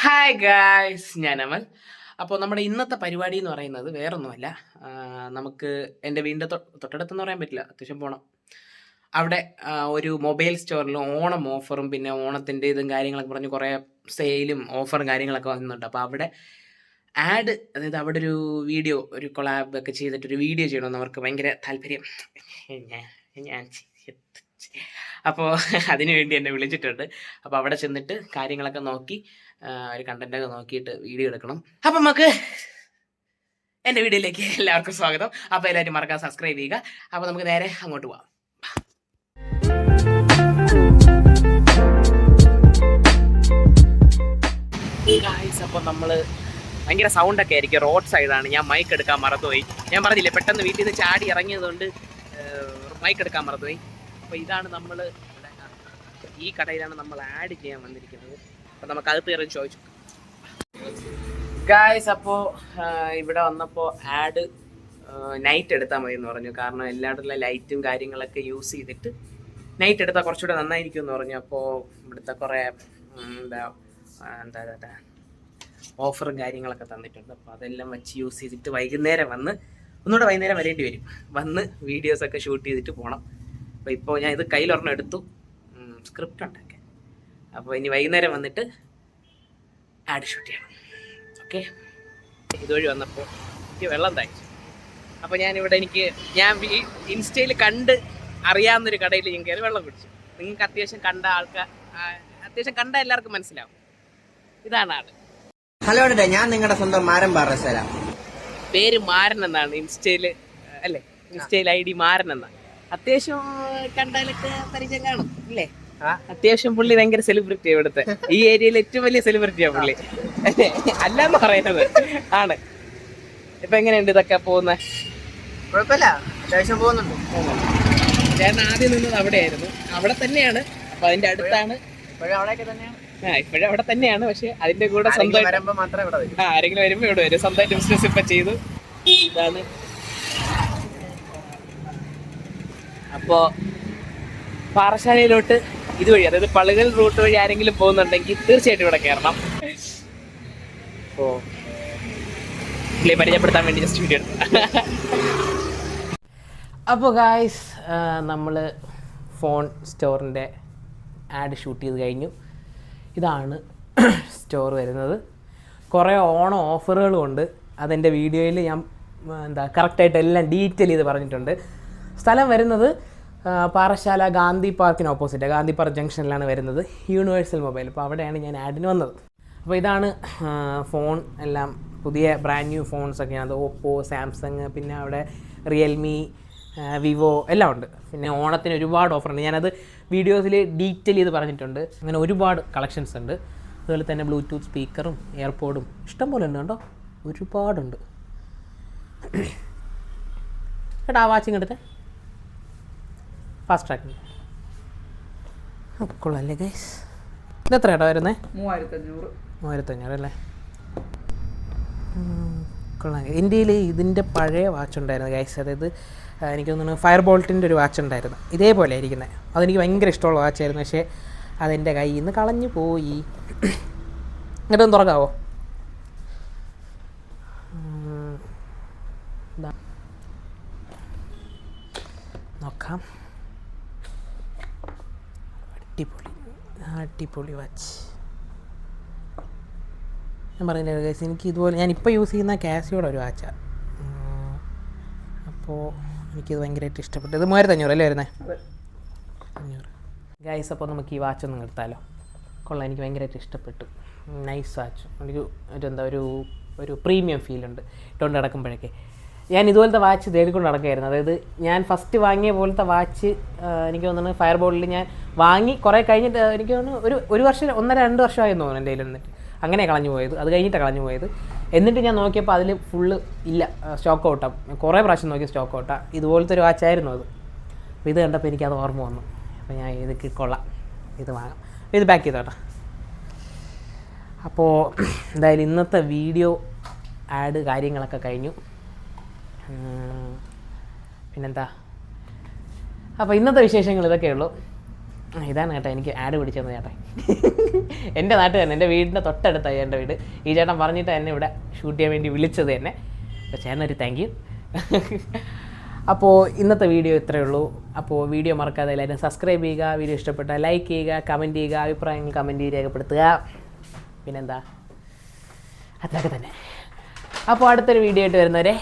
Hi guys ഞാൻ അമൽ അപ്പോൾ നമ്മുടെ ഇന്നത്തെ പരിപാടി എന്ന് പറയുന്നത് വേറൊന്നുമല്ല. നമുക്ക് എന്റെ വീടിന്റെ തൊട്ടടുത്തെന്ന് പറയാൻ പറ്റില്ല. അത്യാവശ്യം പോകണം അവിടെ ഒരു മൊബൈൽ സ്റ്റോറിൽ ഓണം ഓഫറും പിന്നെ ഓണത്തിന്റെ ഇതും കാര്യങ്ങളൊക്കെ പറഞ്ഞ് കുറേ സെയിലും ഓഫറും കാര്യങ്ങളൊക്കെ വന്നിട്ടുണ്ട്. അപ്പോൾ അവിടെ ആഡ് അതായത് അവിടെ ഒരു വീഡിയോ ഒരു കൊളാബ് ഒക്കെ ചെയ്തിട്ട് ഒരു വീഡിയോ ചെയ്യണമെന്ന് അവർക്ക് ഭയങ്കര താല്പര്യം. ഞാൻ ഞാൻ അപ്പോൾ അതിനുവേണ്ടി എന്നെ വിളിച്ചിട്ടുണ്ട്. അപ്പോൾ അവിടെ ചെന്നിട്ട് കാര്യങ്ങളൊക്കെ നോക്കി ഒരു കണ്ടന്റൊക്കെ നോക്കിയിട്ട് വീഡിയോ എടുക്കണം. അപ്പം നമുക്ക് എന്റെ വീഡിയോയിലേക്ക് എല്ലാവർക്കും സ്വാഗതം. അപ്പോൾ എല്ലാവരും മറക്കാൻ സബ്സ്ക്രൈബ് ചെയ്യുക. അപ്പോൾ നമുക്ക് നേരെ അങ്ങോട്ട് പോവാം. ഗായ്സ് അപ്പോൾ നമ്മൾ ഭയങ്കര സൗണ്ടൊക്കെ ആയിരിക്കും. റോഡ് സൈഡാണ് ഞാൻ മൈക്ക് എടുക്കാൻ മറന്നുപോയി. ഞാൻ പറഞ്ഞില്ലേ പെട്ടെന്ന് വീട്ടിൽ നിന്ന് ചാടി ഇറങ്ങിയതുകൊണ്ട് മൈക്ക് എടുക്കാൻ മറന്നുപോയി. അപ്പോൾ ഇതാണ് നമ്മൾ ഈ കടയിലാണ് നമ്മൾ ആഡ് ചെയ്യാൻ വന്നിരിക്കുന്നത്. അപ്പോൾ നമുക്ക് അത് തീർന്ന് ചോദിച്ചു. ഗായ്സ് അപ്പോ ഇവിടെ വന്നപ്പോൾ ആഡ് നൈറ്റ് എടുത്താൽ മതി എന്ന് പറഞ്ഞു. കാരണം എല്ലായിടത്തുള്ള ലൈറ്റും കാര്യങ്ങളൊക്കെ യൂസ് ചെയ്തിട്ട് നൈറ്റ് എടുത്താൽ കുറച്ചുകൂടെ നന്നായിരിക്കും എന്ന് പറഞ്ഞു. അപ്പോൾ ഇവിടുത്തെ കുറേ എന്താ എന്താ എന്താ ഓഫറും കാര്യങ്ങളൊക്കെ തന്നിട്ടുണ്ട്. അപ്പോൾ അതെല്ലാം വെച്ച് യൂസ് ചെയ്തിട്ട് വൈകുന്നേരം വന്ന് ഒന്നുകൂടെ വൈകുന്നേരം വരേണ്ടി വരും. വന്ന് വീഡിയോസൊക്കെ ഷൂട്ട് ചെയ്തിട്ട് പോകണം അപ്പോൾ ഇപ്പോൾ ഞാൻ ഇത് കയ്യിലൊരെണ്ണം എടുത്തു. സ്ക്രിപ്റ്റ് ഉണ്ടാക്കാൻ. അപ്പോൾ ഇനി വൈകുന്നേരം വന്നിട്ട് ആഡ് ഷൂട്ട് ചെയ്യണം. ഓക്കെ ഇതുവഴി വന്നപ്പോൾ എനിക്ക് വെള്ളം തയ്ച്ചു. അപ്പോൾ ഞാനിവിടെ എനിക്ക് ഞാൻ ഇൻസ്റ്റയിൽ കണ്ട് അറിയാവുന്നൊരു കടയിൽ ഞാൻ കയറി വെള്ളം കുടിച്ചു. നിങ്ങൾക്ക് അത്യാവശ്യം കണ്ട ആൾക്കാർ അത്യാവശ്യം കണ്ട എല്ലാവർക്കും മനസ്സിലാവും. ഇതാണ് ആൾ. ഹലോ ഞാൻ നിങ്ങളുടെ സ്വന്തം മാരൻ പാറസല പേര് മാരൻ എന്നാണ് ഇൻസ്റ്റയിൽ അല്ലേ? ഇൻസ്റ്റയിൽ ഐ ഡി മാരൻ എന്നാണ്. അത്യാവശ്യം കണ്ടാലൊക്കെ പരിചയം കാണും ഇല്ലേ അത്യാവശ്യം പുള്ളി ഭയങ്കര സെലിബ്രിറ്റി ഇവിടുത്തെ. ഈ ഏരിയയിൽ ഏറ്റവും വലിയ സെലിബ്രിറ്റിയാ പുള്ളി. അല്ലാന്ന് പറയുന്നത്. ആണ്. ഇപ്പൊ എങ്ങനെയുണ്ട് ഇതൊക്കെ പോകുന്നത് കുഴപ്പമില്ല. അത്യാവശ്യം പോകുന്നുണ്ട്. ചേട്ടൻ ആദ്യം നിന്നത് അവിടെയായിരുന്നു. അവിടെ തന്നെയാണ്. അപ്പൊ അതിന്റെ അടുത്താണ്. ആ ഇപ്പോഴും അവിടെ തന്നെയാണ്. പക്ഷെ അതിന്റെ കൂടെ സ്വന്തം ആ ആരെങ്കിലും വരുമ്പോ ഇവിടെ വരും. സ്വന്തമായിട്ട് ബിസിനസ് ഇപ്പൊ ചെയ്തു. ഇതാണ് അപ്പോ പാറശാലയിലോട്ട് ഇതുവഴി അതായത് പള്ളികൾ റൂട്ട് വഴി ആരെങ്കിലും പോകുന്നുണ്ടെങ്കിൽ തീർച്ചയായിട്ടും ഇവിടെ കയറണം പരിചയപ്പെടുത്താൻ വേണ്ടി ജസ്റ്റ് വീഡിയോ എടുത്തു. അപ്പോൾ ഗായ്സ് നമ്മൾ ഫോൺ സ്റ്റോറിന്റെ ആഡ് ഷൂട്ട് ചെയ്ത് കഴിഞ്ഞു. ഇതാണ് സ്റ്റോർ വരുന്നത്. കുറേ ഓണം ഓഫറുകളും ഉണ്ട്. അതെന്റെ വീഡിയോയിൽ ഞാൻ എന്താ കറക്റ്റായിട്ട് എല്ലാം ഡീറ്റെയിൽ ചെയ്ത് പറഞ്ഞിട്ടുണ്ട്. സ്ഥലം വരുന്നത് പാറശാല ഗാന്ധി പാർക്കിന് ഓപ്പോസിറ്റ് ഗാന്ധി പാർക്ക് ജംഗ്ഷനിലാണ് വരുന്നത് യൂണിവേഴ്സൽ മൊബൈൽ. അപ്പോൾ അവിടെയാണ് ഞാൻ ആഡിന് വന്നത്. അപ്പോൾ ഇതാണ് ഫോൺ എല്ലാം പുതിയ ബ്രാൻഡ് ന്യൂ ഫോൺസ് ഒക്കെയാണ്. അത് ഓപ്പോ സാംസങ് പിന്നെ അവിടെ റിയൽമി വിവോ എല്ലാം ഉണ്ട്. പിന്നെ ഓണത്തിന് ഒരുപാട് ഓഫറുണ്ട് ഞാനത് വീഡിയോസിൽ ഡീറ്റെയിൽ ചെയ്ത് പറഞ്ഞിട്ടുണ്ട്. അങ്ങനെ ഒരുപാട് കളക്ഷൻസ് ഉണ്ട്. അതുപോലെ തന്നെ ബ്ലൂടൂത്ത് സ്പീക്കറും എയർപോഡും ഇഷ്ടം പോലെ ഉണ്ട് കേട്ടോ ഒരുപാടുണ്ട്. കേട്ടോ ആ വാച്ചിങ് എടുത്തേ ഫാസ്റ്റ് ട്രാക്കിങ് കൊള്ളാല്ലേ ഗൈസ് ഇത് എത്ര കേട്ടോ വരുന്നേ? മൂവായിരത്തി അഞ്ഞൂറ് മൂവായിരത്തഞ്ഞൂറ് അല്ലേ? കൊള്ളാം. ഇന്ത്യയിൽ ഇതിന്റെ പഴയ വാച്ച് ഉണ്ടായിരുന്നു ഗൈസ് അതായത് എനിക്ക് തോന്നുന്നു ഫയർ ബോൾട്ടിന്റെ ഒരു വാച്ച് ഉണ്ടായിരുന്നു. ഇതേപോലെ ഇരിക്കുന്നത് അതെനിക്ക് ഭയങ്കര ഇഷ്ടമുള്ള വാച്ചായിരുന്നു പക്ഷേ അതെന്റെ കയ്യിൽ നിന്ന് കളഞ്ഞു പോയി. എന്നിട്ടൊന്ന് തുറക്കാവോ? ദാ. നോക്കാം. അടിപൊളി അടിപൊളി വാച്ച് ഞാൻ പറഞ്ഞില്ലേ ഗൈസ് എനിക്ക് ഇതുപോലെ ഞാൻ ഇപ്പോൾ യൂസ് ചെയ്യുന്ന കാസിയോടെ ഒരു വാച്ചാണ് അപ്പോൾ എനിക്കിത് ഭയങ്കരമായിട്ട് ഇഷ്ടപ്പെട്ടു. ഇത് മൂവായിരത്തി അഞ്ഞൂറ് അല്ലേ വരുന്നത് അഞ്ഞൂറ്. ഗൈസ് അപ്പോൾ നമുക്ക് ഈ വാച്ച് ഒന്ന് എടുത്താലോ? കൊള്ളാം എനിക്ക് ഭയങ്കരമായിട്ട് ഇഷ്ടപ്പെട്ടു. നൈസ് വാച്ച് എനിക്ക് ഒരു എന്താ ഒരു ഒരു പ്രീമിയം ഫീലുണ്ട് ഉണ്ട്. ഇട്ടുകൊണ്ട് നടക്കുമ്പോഴൊക്കെ. ഞാൻ ഇതുപോലത്തെ വാച്ച് തേടിക്കൊണ്ട് നടക്കുകയായിരുന്നു അതായത് ഞാൻ ഫസ്റ്റ് വാങ്ങിയ പോലത്തെ വാച്ച് എനിക്ക് തോന്നുന്നു ഫയർ ബോളിൽ ഞാൻ വാങ്ങി കുറേ കഴിഞ്ഞിട്ട് എനിക്ക് തോന്നുന്നു ഒരു ഒരു വർഷം ഒന്നര രണ്ട് വർഷമായെന്ന് തോന്നുന്നു എന്റെ കയ്യിൽ നിന്നിട്ട്. അങ്ങനെ കളഞ്ഞു പോയത്. അത് കഴിഞ്ഞിട്ടാണ് കളഞ്ഞു പോയത്. എന്നിട്ട് ഞാൻ നോക്കിയപ്പോൾ അതിൽ ഫുള്ള് ഇല്ല സ്റ്റോക്ക് ഔട്ടാണ് കുറേ പ്രാവശ്യം നോക്കി സ്റ്റോക്ക് ഔട്ടാണ് ഇതുപോലത്തെ ഒരു വാച്ചായിരുന്നു അത്. അപ്പോൾ ഇത് കണ്ടപ്പോൾ എനിക്കത് ഓർമ്മ വന്നു. അപ്പോൾ ഞാൻ ഇത് കൊള്ളാം. ഇത് വാങ്ങാം. ഇത് പാക്ക് ചെയ്തോട്ടെ. അപ്പോൾ എന്തായാലും ഇന്നത്തെ വീഡിയോ ആഡ് കാര്യങ്ങളൊക്കെ കഴിഞ്ഞു. പിന്നെന്താ? അപ്പോൾ ഇന്നത്തെ വിശേഷങ്ങൾ ആ, ഇതാണ് ചേട്ടാ എനിക്ക് ആഡ് പിടിച്ചെന്ന് ചേട്ടാ എന്റെ നാട്ടിൽ തന്നെ എന്റെ വീടിന്റെ തൊട്ടടുത്തായി എന്റെ വീട്. ഈ ചേട്ടൻ പറഞ്ഞിട്ട് എന്നെ ഇവിടെ ഷൂട്ട് ചെയ്യാൻ വേണ്ടി വിളിച്ചത് തന്നെ അപ്പോൾ ചേട്ടനൊരു താങ്ക് യു അപ്പോൾ ഇന്നത്തെ വീഡിയോ ഇത്രയേ ഉള്ളൂ. അപ്പോൾ വീഡിയോ മറക്കാതെ എല്ലാവരും സബ്സ്ക്രൈബ് ചെയ്യുക വീഡിയോ ഇഷ്ടപ്പെട്ടാൽ ലൈക്ക് ചെയ്യുക കമന്റ് ചെയ്യുക അഭിപ്രായങ്ങൾ കമന്റ് രേഖപ്പെടുത്തുക. പിന്നെന്താ? അത്രയൊക്കെ തന്നെ. അപ്പോൾ അടുത്തൊരു വീഡിയോ ആയിട്ട് വരുന്നവരെ